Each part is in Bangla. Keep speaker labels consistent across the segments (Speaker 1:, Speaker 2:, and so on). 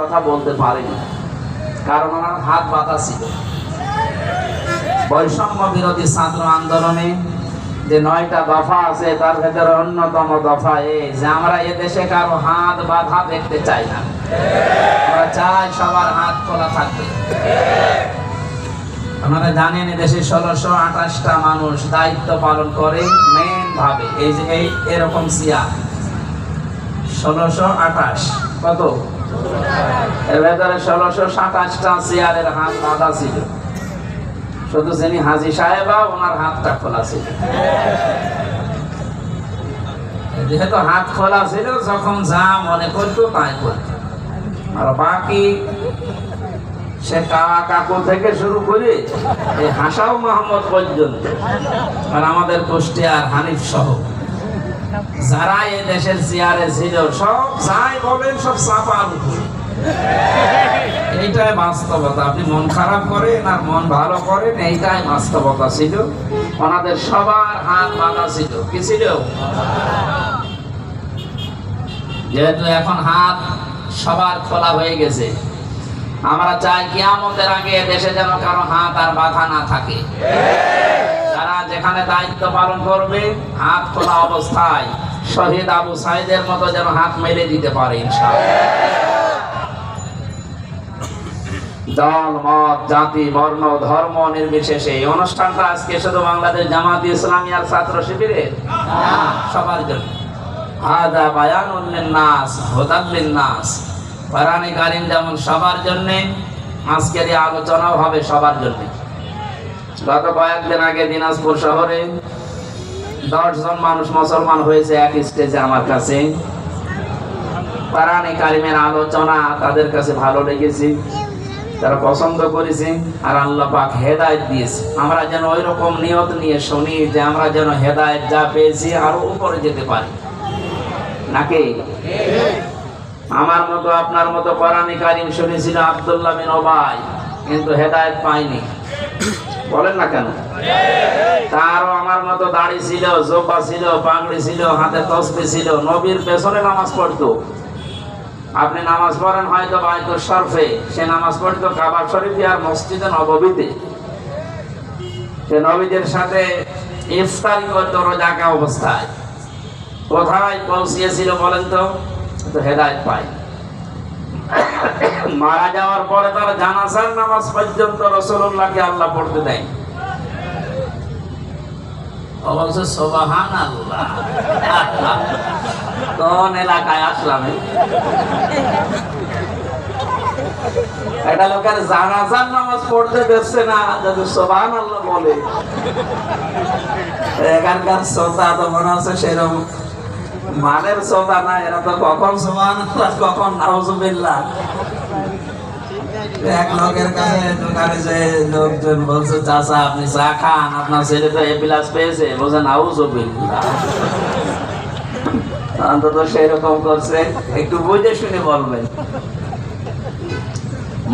Speaker 1: কথা বলতে পারেনি। কারণ ওনার হাত বাঁধা ছিল। বৈষম্য বিরোধী ছাত্র আন্দোলনে যে নয়টা দফা আছে, তার ভেতরে অন্যতম দফা এই যে আমরা এ দেশে কারও হাত বাঁধা দেখতে চাই না। আমরা চাই সবার হাত খোলা থাকবে। আপনারা জানেন এ ষোলোশো আঠাশটা মানুষ দায়িত্ব পালন করে মেন ভাবে। এই যে এই, এরকম সিয়া ষোলোশো আঠাশ, কত? এর ভেতরে ষোলোশো সাতাশটা চেয়ারের হাত বাঁধা ছিল। শুধু যিনি হাজি সাহেবা, ওনার হাতটা খোলা ছিল। যেহেতু হাত খোলা ছিল, যখন যা মনে করতো তাই আর বাকি সে কাকা কাকু থেকে শুরু করে এই হাসাও মোহাম্মদ পর্যন্ত, আর আমাদের কুষ্টিয়ার হানিফ সহ যারা এই দেশের চেয়ারে ছিল সব বলেন, সব চাপার এইটাই বাস্তবতা। আপনি মন খারাপ করেন আর মন ভালো করেন, এইটাই বাস্তবতা ছিল। ওনাদের সবার হাত বাঁধা ছিল। কি ছিল? যেহেতু এখন হাত সবার খোলা হয়ে গেছে, আমরা চাই কিয়ামতের আগে দেশে যেন কারও হাত আর বাধা না থাকে। যারা যেখানে দায়িত্ব পালন করবে, হাত খোলা অবস্থায় শহীদ আবু সাইদের মতো যেন হাত মেলে দিতে পারে দল, মত, জাতি, বর্ণ, ধর্ম নির্বিশেষে এই অনুষ্ঠানটা আজকে শুধু বাংলাদেশ জামাত ইসলামী আর ছাত্র শিবিরে? সবার জন্য। আদা বায়ানুল নাস হুদাল নাস কোরআনে কারিম যেমন সবার জন্য, আজকের এই আলোচনাও হবে সবার জন্য। গত কয়েকদিন আগে দিনাজপুর শহরে দশজন মানুষ মুসলমান হয়েছে এক স্টেজে আমার কাছে। কোরআনে কারিমের আলোচনা তাদের কাছে ভালো লেগেছে, তারা পছন্দ করেছে, আর আল্লাহ পাক হেদায়েত দিয়েছে। আমরা যেন ওই রকম নিয়ত নিয়ে শুনি যে আমরা যেন হেদায়েত যা পেয়েছি আরও উপরে যেতে পারি। নাকি? আমার মতো আপনার মতো কোরআনে কারিম শুনেছিল আব্দুল্লাহ বিন ওবাই, কিন্তু হেদায়েত পাইনি। বলেন না কেন? তারও আমার মতো দাড়ি ছিল জোপা ছিল, পাগড়ি ছিল, হাতে তসবি ছিল, নবীর পেছনে নামাজ পড়তো। আপনি নামাজ পড়েন হয়তো বাইতুল শরফে, সে নামাজ পড়তো কাবা শরীফে আর মসজিদে নববীতে। সে নবীদের সাথে ইফতারি করতো রোজাকা অবস্থায়। কোথায় পৌঁছিয়েছিল বলেন তো? হেদায়ত পাই মারা যাওয়ার পরে তার জানাজার নামাজ পর্যন্ত রসুল্লাহকে আল্লাহ পড়তে দেয়। এলাকায় আসলাম লোকের নামাজ পড়তে দেখছে না, যদি বলে। এখানকার শ্রোতা তো মনে হচ্ছে সেরকম মানের শ্রোতা না এরা তো কখন আল্লাহ কখন নাউজুবিল্লাহ। এক লোকের কাছে দোকানে যে লোকজন বলছে চাচা আপনি চা খান আপনার ছেলে তো এ প্লাস পেয়েছে। নাউজুবিল্লাহ। অন্তত সেরকম করছে। একটু বুঝে শুনে বলবেন।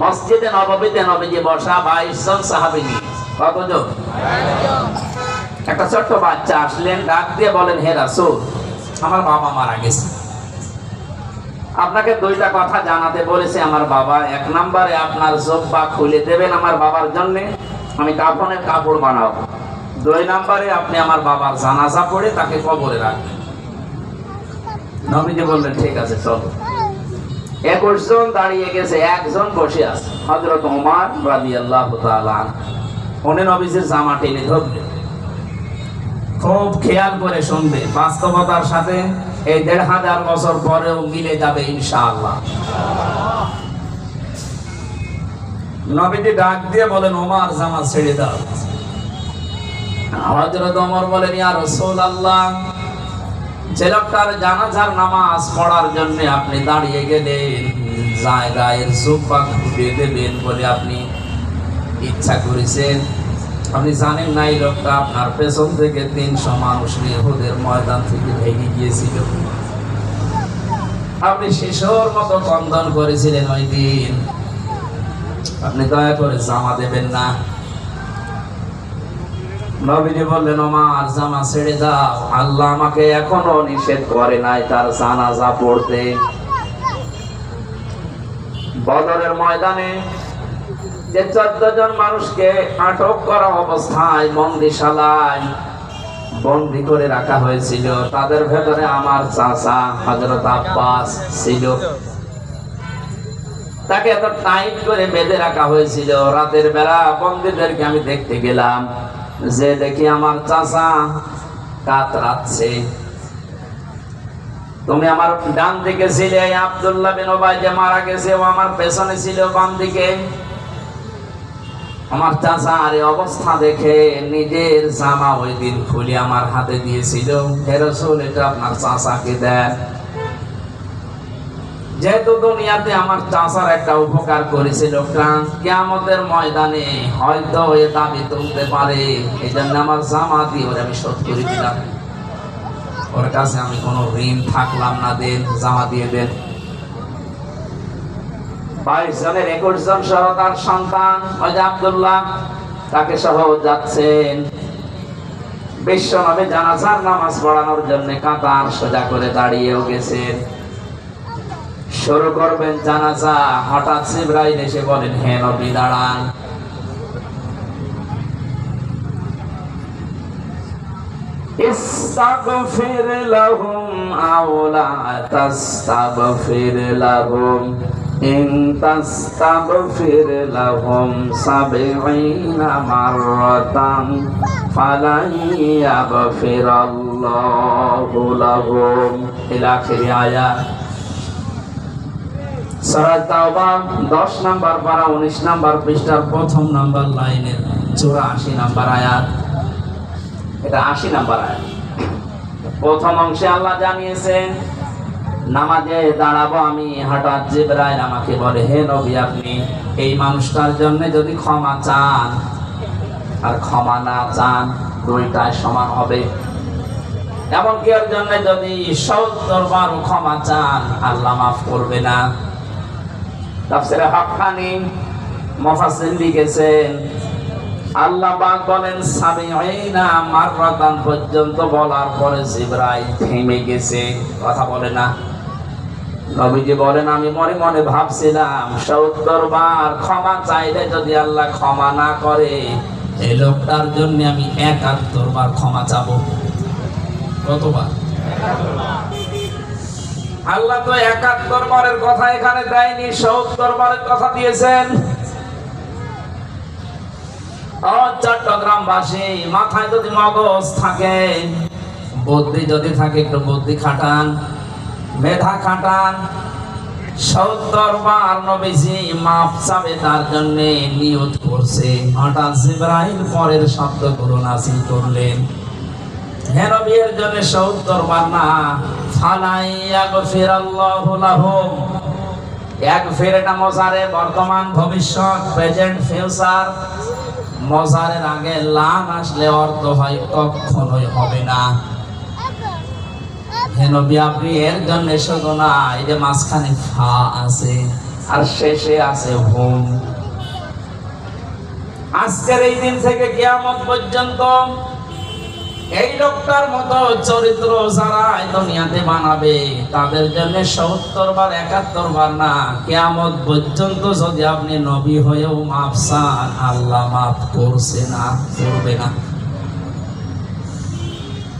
Speaker 1: মসজিদে নববীতে নবীজি বসা বাইশ জন সাহাবি নিয়ে কতজন? একটা ছোট্ট বাচ্চা আসলেন ডাক দিয়ে বলেন হে রাসূল আমার বাবা মারা গেছে। আপনাকে দুইটা কথা জানাতে বলেছে, আমার বাবা। এক নম্বরে, আপনার জব্বা খুলে দেবেন আমার বাবার জন্য, আমি কাফনের কাপড় বানাবো। দুই নম্বরে, আপনি আমার বাবার জানাজা পড়ে তাকে কবরে রাখবেন। নবীজি বললেন, ঠিক আছে, চলো। একুশ জন দাঁড়িয়ে গেছে, একজন বসে আছে হজরত ওমার রাদি আল্লাহ উনি নবীজির জামা টেনে ধরলেন। খুব খেয়াল করে শুনবে। বাস্তবতার সাথে এই দেড় হাজার বছর পরেও মিলে যাবে ইনশাআল্লাহ। নবীজি ডাক দিয়ে বলেন, ওমার জামা ছেড়ে দাও। হজরত বলেন যে লোকটার জানাজার নামাজ পড়ার জন্য আপনি দাঁড়িয়ে গেলেন, জায়গায় খুলে দেবেন বলে আপনি ইচ্ছা করেছেন। আপনি জানেন না এই লোকটা, আপনার পেছন থেকে তিনশো মানুষ নিয়ে ওদের ময়দান থেকে ভেঙে গিয়েছিল। আপনি শিশুর মতো বন্ধন করেছিলেন ওই দিন। আপনি দয়া করে জামা দেবেন না। বললেন আমার জামা ছেড়ে দাও। আল্লাহ আমাকে এখনও নিষেধ করে নাই তার জানাজা পড়তে। বদরের ময়দানে যে চোদ্দ জন মানুষকে আটক করা অবস্থায় বন্দিশালায় বন্দি করে রাখা হয়েছিল, তাদের ভেতরে আমার চাচা হজরত আব্বাস ছিল। তাকে এত টাইট করে বেঁধে রাখা হয়েছিল। রাতের বেলা বন্দীদেরকে আমি দেখতে গেলাম, যে দেখি আমার চাচা কাতরাচ্ছে তুমি আমার ডান দিকে ছিলে আব্দুল্লাহ বিন ওবাই যে মারা গেছে, ও আমার পেছনে ছিল বাম দিকে। আমার চাচা আর অবস্থা দেখে নিজের জামা ওই দিন খুলে আমার হাতে দিয়েছিল। হেরসুল এটা আপনার চাচাকে দেন। যেহেতু দুনিয়াতে আমার চাচার একটা উপকার করেছে লোকটা কেয়ামতের ময়দানে হয়তো এ দাবি তুলতে পারে। এই জন্য আমার জামা দিয়ে ওরে আমি শোধ করে দিলাম। ওর কাছে আমি কোনো ঋণ থাকলাম না দেন, জামা দিয়ে দেন। বাইশ জনের একুশ জন সহ তার সন্তান আব্দুল্লাহ, তাকে সহ যাচ্ছেন। বিশ্বনবী জানাজার নামাজ পড়ানোর জন্য কাতার সোজা করে দাঁড়িয়েও গেছেন। শুরু করবেন জানাজা। হঠাৎ সিব্রাইল এসে বলেন, হে নবী, দাঁড়ান। ইস্তাগফির লাহুম আওলা তাস্তাগফির লাহুম। إن تستغفر لهم سبعين مرة فلن يغفر الله لهم إلى آخر آية সরাজ তাওবা দশ নাম্বার পারা উনিশ নাম্বার পৃষ্ঠার প্রথম নাম্বার লাইনের চুরাশি নাম্বার আয়াত এটা আশি নাম্বার আয়াত প্রথম অংশে আল্লাহ জানিয়েছেন নামাজে দাঁড়াবো আমি, হঠাৎ জিব্রাইল আমাকে বলে, হে নবী আপনি, এই মানুষটার জন্য যদি ক্ষমা চান, আর ক্ষমা না চান, দুইটাই সমান হবে। এমনকি ওর জন্য যদি সত্তর বার ক্ষমা চান, আল্লাহ মাফ করবে না। তাফসিরে লিখেছেন, আল্লাহ পাক বলেন সামিঈনা মাররাতান পর্যন্ত বলার পরে জিবরাইল থেমে গেছে, কথা বলে না। নবীজি বলেন, আমি মনে মনে ভাবছিলাম, সত্তর বার ক্ষমা চাইলে যদি আল্লাহ ক্ষমা না করে, এই লোকটার জন্য আমি একাত্তর বার ক্ষমা চাবো। কতবার? আল্লাহ তো একাত্তর বারের কথা এখানে দেয়নি, সত্তর বারের কথা দিয়েছেন। চট্টগ্রামবাসী, মাথায় যদি মগজ থাকে, বুদ্ধি যদি থাকে, একটু বুদ্ধি খাটান। মেধা খাটান নবীজি চাবে তার জন্য নিয়ত করছে। হঠাৎ পরের শব্দগুলো নাসিল করলেন। হেন বিয়ের জন্য না। ফালাইয়া গফির আল্লাহ এক ফের এটা মজারে বর্তমান ভবিষ্যৎ, প্রেজেন্ট, ফিউচার। মজারের আগে লাম আসলে অর্থ হয় কখনোই হবে না। আপনি এর জন্য না। এই যে মাঝখানে ফা আছে, আর শেষে আছে হোম। আজকের এই দিন থেকে কিয়ামত পর্যন্ত এই লোকটার মতো চরিত্র যারা দুনিয়াতে বানাবে, তাদের জন্য সত্তর বার, একাত্তর বার না, কেয়ামত পর্যন্ত যদি আপনি নবী হয়েও মাফ চান, আল্লাহ মাফ করছে না, করবে না।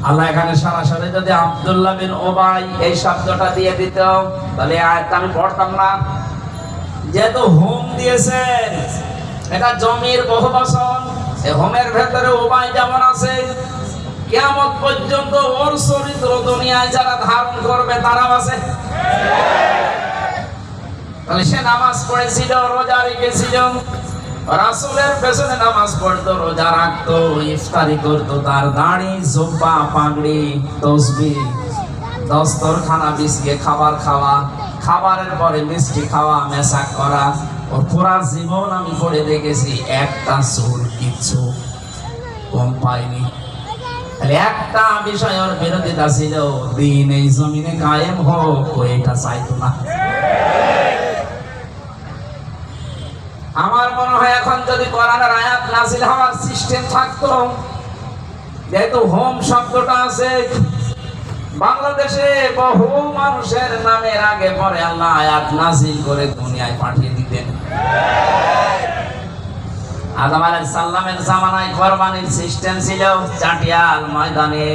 Speaker 1: আল্লাহ এখানে সরাসরি যদি আব্দুল্লাহ বিন ওবাই এই শব্দটা দিয়ে দিত, তাহলে এই আয়াতটা আমি পড়তাম না। যেহেতু হোম দিয়েছেন, এটা জমির বহু এই হোমের ভেতরে ওবাই যেমন আছে কেমন পর্যন্ত ওর চরিত্র দুনিয়ায় যারা ধারণ করবে, তারাও আছে। তাহলে সে নামাজ পড়েছিল, রোজা রেখেছিল। রাসুলের পেছনে নামাজ পড়তো, রোজা রাখতো, ইফতারি করতো, তার দাড়ি জোব্বা পাগড়ি, তসবি, দস্তরখানা বিছিয়ে খাবার খাওয়া, খাবারের পরে মিষ্টি খাওয়া মেশাক করা ওর পুরা জীবন আমি পড়ে দেখেছি, একটা চুল কিচ্ছু কম পাইনি। একটা বিষয় ওর বিরোধিতা ছিল, দিন এই জমিনে কায়েম হোক এটা চাইতো না। আমার হয় এখন যদি আয়াত নাজিল হওয়ার সিস্টেম থাকতো, যেহেতু হোম শব্দটা আছে, বাংলাদেশে বহু মানুষের নামের আগে পরে আল্লাহ আয়াত নাজিল করে দুনিয়ায় পাঠিয়ে দিতেন। আদম আলাইহিস সালামের জামানায় কোরবানির সিস্টেম ছিল, চাটিয়াল ময়দানে।